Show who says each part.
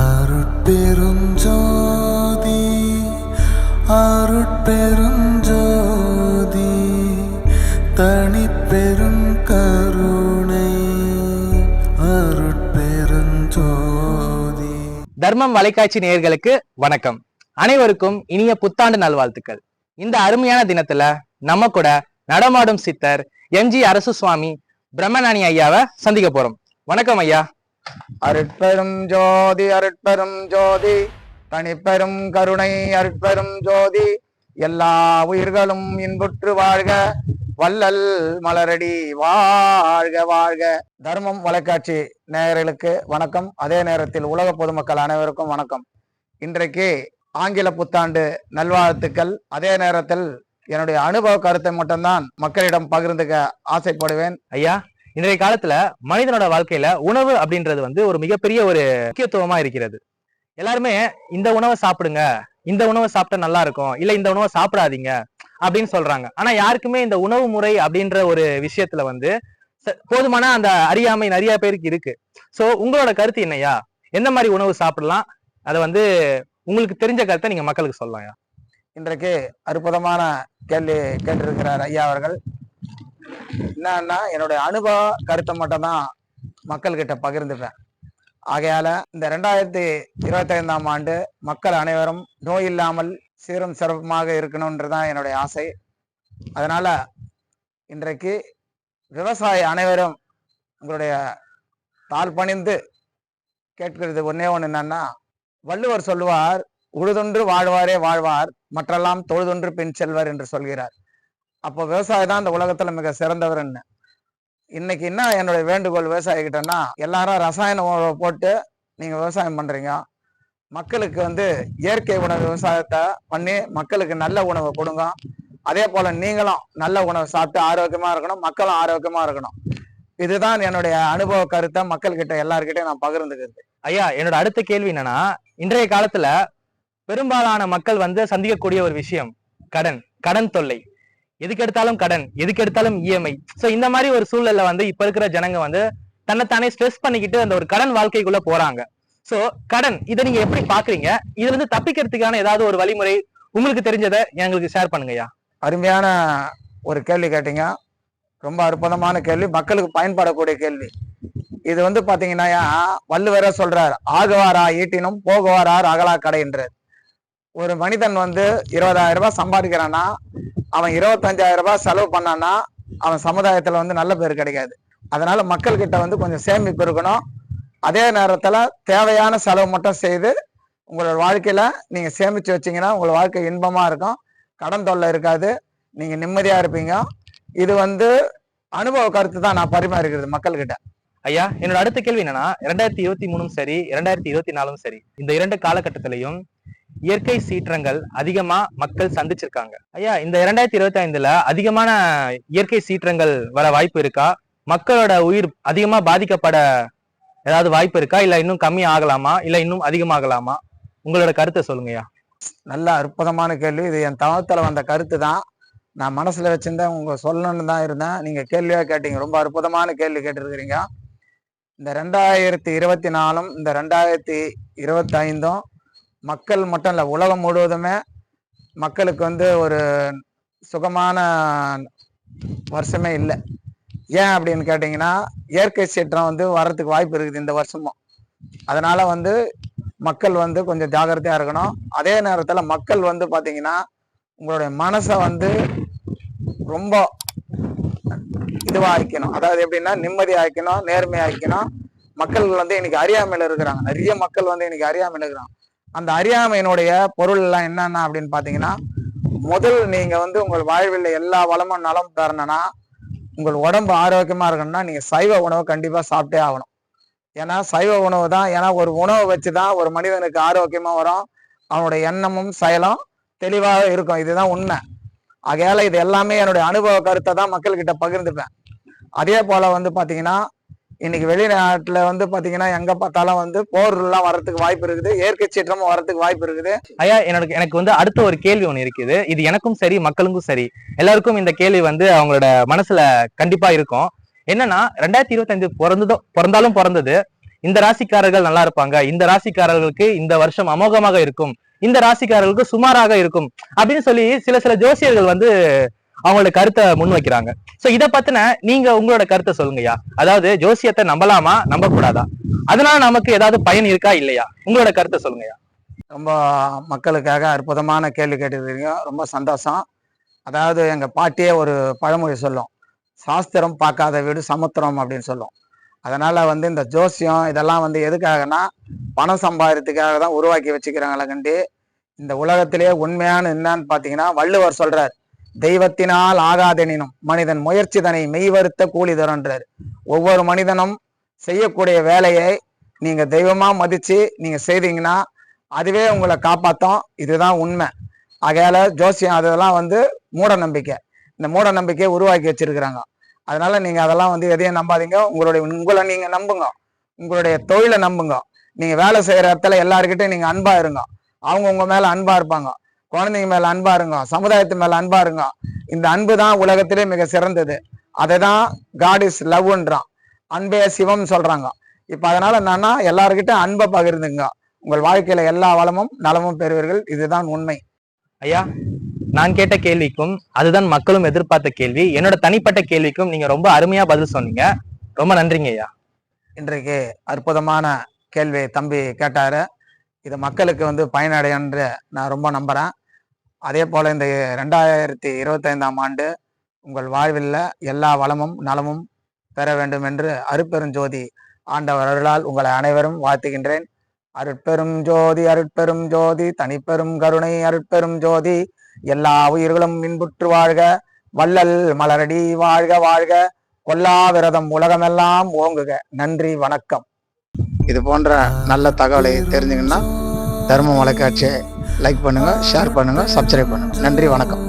Speaker 1: அருட்பெருஞ்சோதி அருட்பெருஞ்சோதி தனிப்பெரும் கருணை அருட்பெருஞ்சோதி.
Speaker 2: தர்மம் வலைக்காட்சி நேயர்களுக்கு வணக்கம். அனைவருக்கும் இனிய புத்தாண்டு நல்வாழ்த்துக்கள். இந்த அருமையான தினத்துல நம்ம கூட நடமாடும் சித்தர் எம்ஜி அரசு சுவாமி பிரம்மநாணி ஐயாவை சந்திக்க போறோம். வணக்கம் ஐயா.
Speaker 3: அருட்பெரும் ஜோதி அருட்பெரும் ஜோதி தனிப்பெரும் கருணை அருட்பெரும் ஜோதி. எல்லா உயிர்களும் இன்புற்று வாழ்க வல்லல் மலரடி வாழ்க வாழ்க. தர்மம் வலைக்காட்சி நேயர்களுக்கு வணக்கம். அதே நேரத்தில் உலக பொதுமக்கள் அனைவருக்கும் வணக்கம். இன்றைக்கு ஆங்கில புத்தாண்டு நல்வாழ்த்துக்கள். அதே நேரத்தில் என்னுடைய அனுபவ கருத்தை மட்டும்தான் மக்களிடம் பகிர்ந்துக்க ஆசைப்படுவேன்.
Speaker 2: ஐயா இன்றைய காலத்துல மனிதனோட வாழ்க்கையில உணவு அப்படின்றது வந்து ஒரு மிகப்பெரிய ஒரு முக்கியத்துவமா இருக்கிறது. எல்லாருமே இந்த உணவை சாப்பிடுங்க இந்த உணவை சாப்பிட்டா நல்லா இருக்கும் இல்ல இந்த உணவை சாப்பிடாதீங்க அப்படின்னு சொல்றாங்க. ஆனா யாருக்குமே இந்த உணவு முறை அப்படின்ற ஒரு விஷயத்துல வந்து ச- போதுமான அந்த அறியாமை நிறைய பேருக்கு இருக்கு. சோ உங்களோட கருத்து என்னையா எந்த மாதிரி உணவு சாப்பிடலாம்? அதை வந்து உங்களுக்கு தெரிஞ்ச கருத்தை நீங்க மக்களுக்கு சொல்லலாம்
Speaker 3: இன்றைக்கு அற்புதமான கேள்வி கேட்டிருக்கிறார் ஐயா அவர்கள். என்னன்னா என்னுடைய அனுபவ கருத்தை மட்டும்தான் மக்கள்கிட்ட பகிர்ந்துப்பேன். ஆகையால இந்த ரெண்டாயிரத்தி இருபத்தி ஐந்தாம் ஆண்டு மக்கள் அனைவரும் நோய் இல்லாமல் சீரும் சிறப்புமாக இருக்கணும்ன்றதான் என்னுடைய ஆசை. அதனால இன்றைக்கு விவசாய அனைவரும் உங்களுடைய தாழ் பணிந்து கேட்கிறது ஒன்னே ஒன்று என்னன்னா வள்ளுவர் சொல்லுவார் உழுதொன்று வாழ்வாரே வாழ்வார் மற்றெல்லாம் தொழுதொன்று பின் செல்வர் என்று சொல்கிறார். அப்போ விவசாயி தான் இந்த உலகத்துல மிக சிறந்தவர்னு இன்னைக்கு என்ன என்னுடைய வேண்டுகோள் விவசாயிகிட்டன்னா எல்லாரும் ரசாயன உணவை போட்டு நீங்க விவசாயம் பண்றீங்க. மக்களுக்கு வந்து இயற்கை உணவு விவசாயத்தை பண்ணி மக்களுக்கு நல்ல உணவை கொடுங்க. அதே போல நீங்களும் நல்ல உணவை சாப்பிட்டு ஆரோக்கியமா இருக்கணும் மக்களும் ஆரோக்கியமா இருக்கணும். இதுதான் என்னுடைய அனுபவ கருத்தை மக்கள்கிட்ட எல்லாருக்கிட்டையும் நான் பகிர்ந்துக்கிறது.
Speaker 2: ஐயா என்னோட அடுத்த கேள்வி என்னன்னா இன்றைய காலத்துல பெரும்பாலான மக்கள் வந்து சந்திக்கக்கூடிய ஒரு விஷயம் கடன் கடன் தொல்லை. எதுக்கு எடுத்தாலும் கடன் எதுக்கு எடுத்தாலும் இஎம்ஐ ஸோ இந்த மாதிரி ஒரு சூழ்நிலை வந்து இப்ப இருக்கிற ஜனங்க வந்து தன்னைத்தானே ஸ்ட்ரெஸ் பண்ணிக்கிட்டு அந்த ஒரு கடன் வாழ்க்கைக்குள்ள போறாங்க. ஸோ கடன் இதை நீங்க எப்படி பாக்குறீங்க? இதுல இருந்து தப்பிக்கிறதுக்கான ஏதாவது ஒரு வழிமுறை உங்களுக்கு தெரிஞ்சதை எங்களுக்கு ஷேர் பண்ணுங்கய்யா.
Speaker 3: அருமையான ஒரு கேள்வி கேட்டீங்க. ரொம்ப அற்புதமான கேள்வி. மக்களுக்கு பயன்படக்கூடிய கேள்வி. இது வந்து பாத்தீங்கன்னா வள்ளுவரே சொல்றார் ஆகுவாரா ஈட்டினும் போகுவாரா அகலா கடைன்றார் ஒரு மனிதன் வந்து இருபதாயிரம் ரூபாய் சம்பாதிக்கிறான்னா அவன் இருபத்தஞ்சாயிரம் ரூபாய் செலவு பண்ணான்னா அவன் சமுதாயத்துல வந்து நல்ல பேர் கிடைக்காது. அதனால மக்கள் கிட்ட வந்து கொஞ்சம் சேமிப்பு இருக்கணும். அதே நேரத்துல தேவையான செலவு மட்டும் செய்து உங்களோட வாழ்க்கையில நீங்க சேமிச்சு வச்சீங்கன்னா உங்களோட வாழ்க்கை இன்பமா இருக்கும். கடன் தொல்லை இருக்காது. நீங்க நிம்மதியா இருப்பீங்க. இது வந்து அனுபவ கருத்து தான் நான் பரிமாறுகிறது மக்கள்கிட்ட.
Speaker 2: ஐயா என்னோட அடுத்த கேள்வி என்னன்னா ரெண்டாயிரத்தி இருபத்தி மூணும் சரி ரெண்டாயிரத்தி இருபத்தி நாலும் சரி. இந்த இரண்டு காலகட்டத்திலையும் இயற்கை சீற்றங்கள் அதிகமா மக்கள் சந்திச்சிருக்காங்க. ஐயா இந்த இரண்டாயிரத்தி இருபத்தி ஐந்துல அதிகமான இயற்கை சீற்றங்கள் வர வாய்ப்பு இருக்கா? மக்களோட உயிர் அதிகமா பாதிக்கப்பட ஏதாவது வாய்ப்பு இருக்கா? இல்ல இன்னும் கம்மி ஆகலாமா? இல்ல இன்னும் அதிகமாகலாமா? உங்களோட கருத்தை சொல்லுங்கய்யா
Speaker 3: நல்ல அற்புதமான கேள்வி. இது என் தவத்தில் வந்த கருத்து தான். நான் மனசுல வச்சிருந்தேன் உங்க சொல்லணும்னு தான் இருந்தேன். நீங்க கேள்வியா கேட்டீங்க. ரொம்ப அற்புதமான கேள்வி கேட்டிருக்கிறீங்க. இந்த ரெண்டாயிரத்தி இருபத்தி நாலும் இந்த ரெண்டாயிரத்தி இருபத்தி ஐந்தும் மக்கள் மட்டும் இல்லை உலகம் முழுவதுமே மக்களுக்கு வந்து ஒரு சுகமான வருஷமே இல்லை. ஏன் அப்படின்னு கேட்டிங்கன்னா இயற்கை சீற்றம் வந்து வர்றதுக்கு வாய்ப்பு இருக்குது இந்த வருஷமும். அதனால் வந்து மக்கள் வந்து கொஞ்சம் ஜாகிரதையாக இருக்கணும். அதே நேரத்தில் மக்கள் வந்து பார்த்தீங்கன்னா உங்களுடைய மனசை வந்து ரொம்ப இதுவாக ஆக்கணும் அதாவது எப்படின்னா நிம்மதி ஆக்கணும் நேர்மை மக்கள் வந்து இன்னைக்கு அறியாமையில் இருக்கிறாங்க. நிறைய மக்கள் வந்து இன்னைக்கு அறியாமல் இருக்கிறாங்க. அந்த அறியாமையினுடைய பொருள் எல்லாம் என்னென்ன அப்படின்னு பார்த்தீங்கன்னா முதல் நீங்க வந்து உங்கள் வாழ்வில் எல்லா வளமும் நலம் தரணும்னா உங்கள் உடம்பு ஆரோக்கியமா இருக்கணும்னா நீங்க சைவ உணவை கண்டிப்பா சாப்பிட்டே ஆகணும். ஏன்னா சைவ உணவு தான் ஏன்னா ஒரு உணவை வச்சு தான் ஒரு மனிதனுக்கு ஆரோக்கியமா வரும். அவனுடைய எண்ணமும் செயலும் தெளிவாக இருக்கும். இதுதான் உண்மை. ஆகையால இது எல்லாமே என்னுடைய அனுபவ கருத்தை தான் மக்கள்கிட்ட பகிர்ந்துப்பேன். அதே போல வந்து பாத்தீங்கன்னா இன்னைக்கு வெளிநாட்டுல வந்து பாத்தீங்கன்னா எங்க பார்த்தாலும் வந்து போர் எல்லாம் வர்றதுக்கு வாய்ப்பு இருக்குது. இயற்கை சீற்றமும் வரதுக்கு வாய்ப்பு இருக்குது.
Speaker 2: ஐயா எனக்கு எனக்கு வந்து அடுத்த ஒரு கேள்வி ஒன்று இருக்குது. இது எனக்கும் சரி மக்களுக்கும் சரி. எல்லாருக்கும் இந்த கேள்வி வந்து அவங்களோட மனசுல கண்டிப்பா இருக்கும். என்னன்னா ரெண்டாயிரத்தி இருபத்தஞ்சு பிறந்ததோ பிறந்தாலும் பிறந்தது. இந்த ராசிக்காரர்கள் நல்லா இருப்பாங்க. இந்த ராசிக்காரர்களுக்கு இந்த வருஷம் அமோகமாக இருக்கும். இந்த ராசிக்காரர்களுக்கு சுமாராக இருக்கும். அப்படின்னு சொல்லி சில சில ஜோசியர்கள் வந்து அவங்களோட கருத்தை முன் வைக்கிறாங்க. சோ இதை பத்தின நீங்க உங்களோட கருத்தை சொல்லுங்கய்யா. அதாவது ஜோசியத்தை நம்பலாமா? நம்ப கூடாதா அதனால நமக்கு ஏதாவது பயன் இருக்கா இல்லையா? உங்களோட கருத்தை சொல்லுங்கய்யா.
Speaker 3: ரொம்ப மக்களுக்காக அற்புதமான கேள்வி கேட்டுருக்கீங்க. ரொம்ப சந்தோஷம். அதாவது எங்க பாட்டியே ஒரு பழமொழி சொல்லும். சாஸ்திரம் பார்க்காத வீடு சமுத்திரம் அப்படின்னு சொல்லும். அதனால வந்து இந்த ஜோசியம் இதெல்லாம் வந்து எதுக்காகனா பணம் சம்பாதிக்கிறதுக்காக தான் உருவாக்கி வச்சுக்கிறாங்களே கண்டி இந்த உலகத்திலேயே உண்மையான என்னன்னு பார்த்தீங்கன்னா வள்ளுவர் சொல்கிறார் தெய்வத்தினால் ஆகாதெனினும் மனிதன் முயற்சி தனை மெய்வருத்த கூலி தருன்றார் ஒவ்வொரு மனிதனும் செய்யக்கூடிய வேலையை நீங்க தெய்வமா மதிச்சு நீங்க செய்தீங்கன்னா அதுவே உங்களை காப்பாத்தும். இதுதான் உண்மை. ஆகையால ஜோசியம் அதெல்லாம் வந்து மூட நம்பிக்கை. இந்த மூட நம்பிக்கையை உருவாக்கி வச்சிருக்கிறாங்க. அதனால நீங்க அதெல்லாம் வந்து எதையும் நம்பாதீங்க. உங்களுடைய உங்களை நீங்க நம்புங்க. உங்களுடைய தொழிலை நம்புங்க. நீங்க வேலை செய்யற இடத்துல எல்லாருக்கிட்டையும் நீங்க அன்பா இருங்க. அவங்க உங்க மேல அன்பா இருப்பாங்க. குழந்தைங்க மேல அன்பா இருங்க சமுதாயத்து மேல அன்பா இருங்க. இந்த அன்பு தான் உலகத்திலே மிக சிறந்தது. அதை தான் காட் இஸ் லவ்ன்றான் அன்பே சிவம் சொல்றாங்க. இப்ப அதனால என்னன்னா எல்லாருக்கிட்ட அன்பை பகிர்ந்துங்க. உங்கள் வாழ்க்கையில எல்லா வளமும் நலமும் பெறுவீர்கள். இதுதான் உண்மை.
Speaker 2: ஐயா நான் கேட்ட கேள்விக்கும் அதுதான் மக்களும் எதிர்பார்த்த கேள்வி. என்னோட தனிப்பட்ட கேள்விக்கும் நீங்க ரொம்ப அருமையா பதில் சொன்னீங்க. ரொம்ப நன்றிங்க ஐயா.
Speaker 3: இன்றைக்கு அற்புதமான கேள்வி தம்பி கேட்டாரு. இது மக்களுக்கு வந்து பயனடையன்று நான் ரொம்ப நம்புறேன். அதே போல இந்த ரெண்டாயிரத்தி இருபத்தைந்தாம் ஆண்டு உங்கள் வாழ்வில் எல்லா வளமும் நலமும் பெற வேண்டும் என்று அருட்பெருஞ்சோதி ஆண்டவர் அருளால் உங்களை அனைவரும் வாழ்த்துகின்றேன். அருட்பெரும் ஜோதி அருட்பெரும் ஜோதி தனிப்பெரும் கருணை அருட்பெரும் ஜோதி எல்லா உயிர்களும் இன்புற்று வாழ்க வள்ளல் மலரடி வாழ்க வாழ்க கொல்லா விரதம் உலகமெல்லாம் ஓங்குக. நன்றி வணக்கம். இது போன்ற நல்ல தகவலை தெரிஞ்சுங்கன்னா தர்மம் வலைக்காட்சியை லைக் பண்ணுங்க ஷேர் பண்ணுங்க சப்ஸ்கிரைப் பண்ணுங்க. நன்றி வணக்கம்.